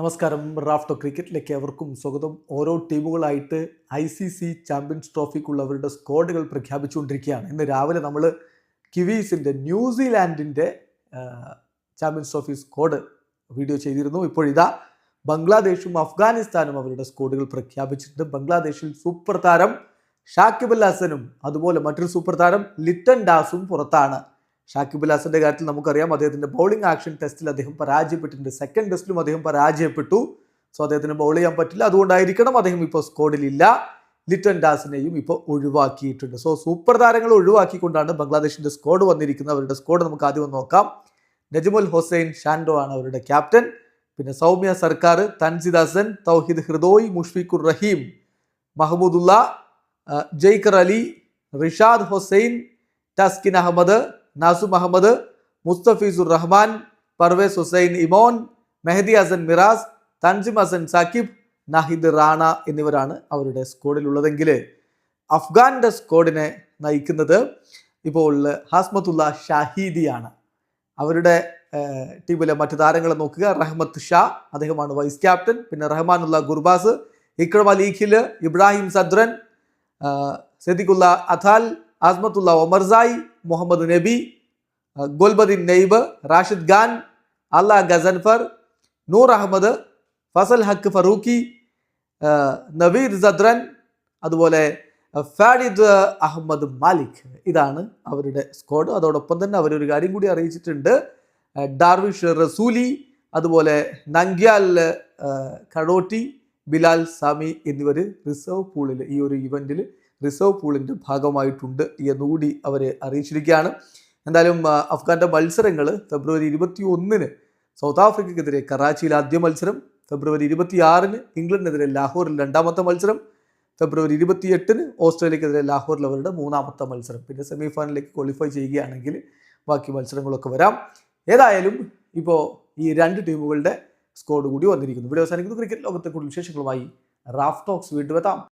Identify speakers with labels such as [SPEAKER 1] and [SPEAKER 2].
[SPEAKER 1] നമസ്കാരം. റാഫ്റ്റോ ക്രിക്കറ്റിലേക്ക് അവർക്കും സ്വാഗതം. ഓരോ ടീമുകളായിട്ട് ഐ സി സി ചാമ്പ്യൻസ് ട്രോഫിക്കുള്ളവരുടെ സ്ക്വാഡുകൾ പ്രഖ്യാപിച്ചുകൊണ്ടിരിക്കുകയാണ്. ഇന്ന് രാവിലെ നമ്മൾ കിവീസിന്റെ ന്യൂസിലാൻഡിന്റെ ചാമ്പ്യൻസ് ട്രോഫി സ്ക്വാഡ് വീഡിയോ ചെയ്തിരുന്നു. ഇപ്പോഴിതാ ബംഗ്ലാദേശും അഫ്ഗാനിസ്ഥാനും അവരുടെ സ്ക്വാഡുകൾ പ്രഖ്യാപിച്ചിട്ടുണ്ട്. ബംഗ്ലാദേശിൽ സൂപ്പർ താരം ഷാക്കിബ് അൽ ഹസനും അതുപോലെ മറ്റൊരു സൂപ്പർ താരം ലിറ്റൻ ഡാസും പുറത്താണ്. ഷാക്കിബ് അൽ കാര്യത്തിൽ നമുക്കറിയാം അദ്ദേഹത്തിന്റെ ബൗളിംഗ് ആക്ഷൻ ടെസ്റ്റിൽ അദ്ദേഹം പരാജയപ്പെട്ടിട്ടുണ്ട്. സെക്കൻഡ് ടെസ്റ്റിലും അദ്ദേഹം പരാജയപ്പെട്ടു. സോ അദ്ദേഹത്തിന് ബൗൾ ചെയ്യാൻ പറ്റില്ല. അതുകൊണ്ടായിരിക്കണം അദ്ദേഹം ഇപ്പോൾ സ്കോഡിലില്ല ലിറ്റൻ ഡാസിനെയും ഇപ്പോൾ ഒഴിവാക്കിയിട്ടുണ്ട്. സോ സൂപ്പർ താരങ്ങൾ ഒഴിവാക്കിക്കൊണ്ടാണ് ബംഗ്ലാദേശിന്റെ സ്കോഡ് വന്നിരിക്കുന്നത്. അവരുടെ സ്കോഡ് നമുക്ക് ആദ്യം നോക്കാം. നജ്മുൽ ഹുസൈൻ ഷാൻഡോ ആണ് അവരുടെ ക്യാപ്റ്റൻ പിന്നെ സൗമ്യ സർക്കാർ തൻസിദ് ഹസൻ തൗഹിദ് ഹൃദോയ് മുഷ്ഫിഖുർ റഹീം മഹമ്മൂദുല്ല ജയ്ക്കർ അലി റിഷാദ് ഹുസൈൻ ടസ്കിൻ അഹമ്മദ് നാസു മുഹമ്മദ് മുസ്തഫീസുർ റഹ്മാൻ പർവേസ് ഹുസൈൻ ഇമോൻ മെഹദി ഹസൻ മിറാസ് തൻജിം ഹസൻ സാക്കിബ് നഹിദ് റാണ എന്നിവരാണ് അവരുടെ സ്കോഡിലുള്ളതെങ്കിൽ അഫ്ഗാന്റെ സ്കോഡിനെ നയിക്കുന്നത് ഇപ്പോൾ ഹാസ്മത്തുള്ള ഷാഹീദിയാണ്. അവരുടെ ടീമിലെ മറ്റു താരങ്ങളെ നോക്കുക. റഹ്മത്ത് ഷാ അദ്ദേഹമാണ് വൈസ് ക്യാപ്റ്റൻ. പിന്നെ റഹ്മാനുള്ള ഗുർബാസ് ഇക്രം അലീഖിൽ ഇബ്രാഹിം സദ്രൻ ആഹ്, അഥാൽ ആസ്മത്തുള്ള ഒമർസായി മുഹമ്മദ് നബി ഗുൽബദിൻ നെയ്ബ് റാഷിദ് ഖാൻ അല്ല ഗസൻഫർ നൂർ അഹമ്മദ് ഫസൽ ഹക്ക് ഫറൂഖി നവീർ സദ്രൻ അതുപോലെ ഫാഡിദ് അഹമ്മദ് മാലിക്. ഇതാണ് അവരുടെ സ്ക്വാഡ് അതോടൊപ്പം തന്നെ അവരൊരു കാര്യം കൂടി അറിയിച്ചിട്ടുണ്ട്. ഡാർവിഷ് റസൂലി അതുപോലെ നങ്ക്യാൽ കടോട്ടി ബിലാൽ സാമി എന്നിവർ റിസർവ് പൂളിൽ ഈ ഒരു ഇവന്റിൽ റിസർവ് പൂളിന്റെ ഭാഗമായിട്ടുണ്ട് എന്നുകൂടി അവരെ അറിയിച്ചിരിക്കുകയാണ്. എന്തായാലും അഫ്ഗാന്റെ മത്സരങ്ങൾ ഫെബ്രുവരി ഇരുപത്തി ഒന്നിന് സൗത്ത് ആഫ്രിക്കയ്ക്കെതിരെ കറാച്ചിയിൽ ആദ്യ മത്സരം ഫെബ്രുവരി ഇരുപത്തിയാറിന് ഇംഗ്ലണ്ടിനെതിരെ ലാഹോറിൽ രണ്ടാമത്തെ മത്സരം ഫെബ്രുവരി ഇരുപത്തിയെട്ടിന് ഓസ്ട്രേലിയക്കെതിരെ ലാഹോറിൽ അവരുടെ മൂന്നാമത്തെ മത്സരം. പിന്നെ സെമിഫൈനലിലേക്ക് ക്വാളിഫൈ ചെയ്യുകയാണെങ്കിൽ ബാക്കി മത്സരങ്ങളൊക്കെ വരാം. ഏതായാലും ഇപ്പോൾ ഈ രണ്ട് ടീമുകളുടെ സ്കോഡ് കൂടി വന്നിരിക്കുന്നു. വീഡിയോ അവസാനിക്കുന്നു. ക്രിക്കറ്റ് ലോകത്തെ കൂടുതൽ വിശേഷങ്ങളുമായി റാഫ് ടോക്സ് വീണ്ടും എത്താം.